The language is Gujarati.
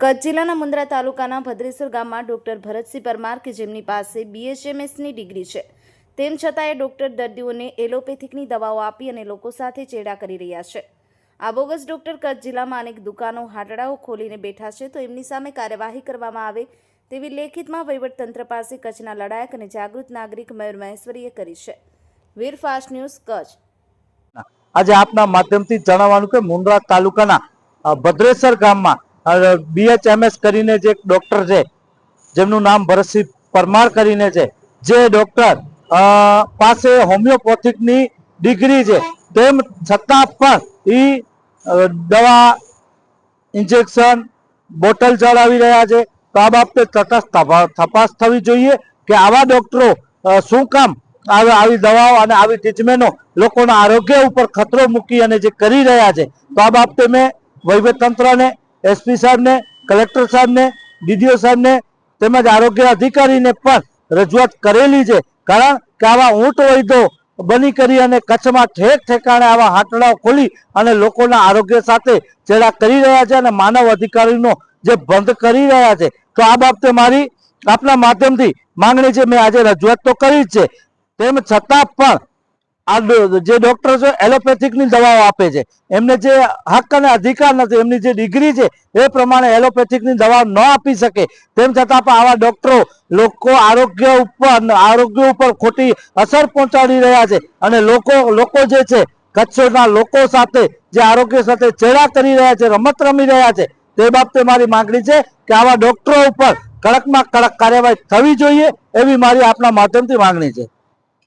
કચ્છ જિલ્લાના મુન્દ્રા તાલુકાના ભદ્રેશ્વર ગામમાં ડોક્ટર ભરતસિંહ પરમાર કે જેમની પાસે બીએચએમએસની ડિગ્રી છે. તેમ છતાં એ ડોક્ટર દર્દીઓને એલોપેથિકની દવાઓ આપી અને લોકો સાથે ચેડા કરી રહ્યા છે. આ બોગસ ડોક્ટર કચ્છ જિલ્લામાં અનેક દુકાનો, હાટડાઓ ખોલીને બેઠા છે તો એમની સામે કાર્યવાહી કરવામાં આવે તેવી લેખિતમાં વહીવટતંત્ર પાસે કચ્છના લડાયક અને જાગૃત નાગરિક મયુર મહેશ્વરીએ કરી છે. Veer fast news, Kutch. આજે આપના માધ્યમથી જણાવવાનું કે મુન્દ્રા તાલુકાના ભદ્રેસર ગામમાં બીએચએમએસ કરીને જે ડોક્ટર છે, જેમનું નામ ભરતસિંહ પરમાર કરીને છે, જે ડોક્ટર પાસે હોમિયોપેથિકની ડિગ્રી છે, તેમ છતાં પણ એ દવા ઇન્જેક્શન બોટલ ચડાવી રહ્યા છે. તો આ બાબતે તટસ્થ તપાસ થવી જોઈએ કે આવા ડોક્ટરો શું કામ આવી દવાઓ અને આવી ટ્રીટમેન્ટો લોકોના આરોગ્ય ઉપર ખતરો મૂકી અને જે કરી રહ્યા છે. તો આ બાબતે મેં વહીવટતંત્રને એસપી સાહેબને, કલેક્ટર સાહેબને, ડીડીઓ સાહેબને તેમજ આરોગ્ય અધિકારીને પણ રજૂઆત કરેલી છે. કારણ કે આવા ઊંટ વૈદો બની કરી અને કચ્છમાં ઠેક ઠેકાણે આવા હાટડાઓ ખોલી અને લોકોના આરોગ્ય સાથે ચેડા કરી રહ્યા છે અને માનવ અધિકારીનો જે બંધ કરી રહ્યા છે. તો આ બાબતે મારી આપના માધ્યમથી માંગણી છે. મેં આજે રજૂઆત તો કરી જ છે. તેમ છતાં પણ આ જે ડોક્ટર છે એલોપેથિકની દવાઓ આપે છે. એમને જે હક અને અધિકાર નથી, એમની જે ડિગ્રી છે, એ પ્રમાણે એલોપેથિકની દવા ન આપી શકે. તેમ છતાં પણ આવા ડોક્ટરો લોકો આરોગ્ય ઉપર આરોગ્ય ઉપર ખોટી અસર પહોંચાડી રહ્યા છે. અને લોકો લોકો જે છે, કચ્છના લોકો સાથે જે આરોગ્ય સાથે ચેડા કરી રહ્યા છે, રમત રમી રહ્યા છે, તે બાબતે મારી માંગણી છે કે આવા ડોક્ટરો ઉપર કડકમાં કડક કાર્યવાહી થવી જોઈએ, એવી મારી આપના માધ્યમથી માંગણી છે.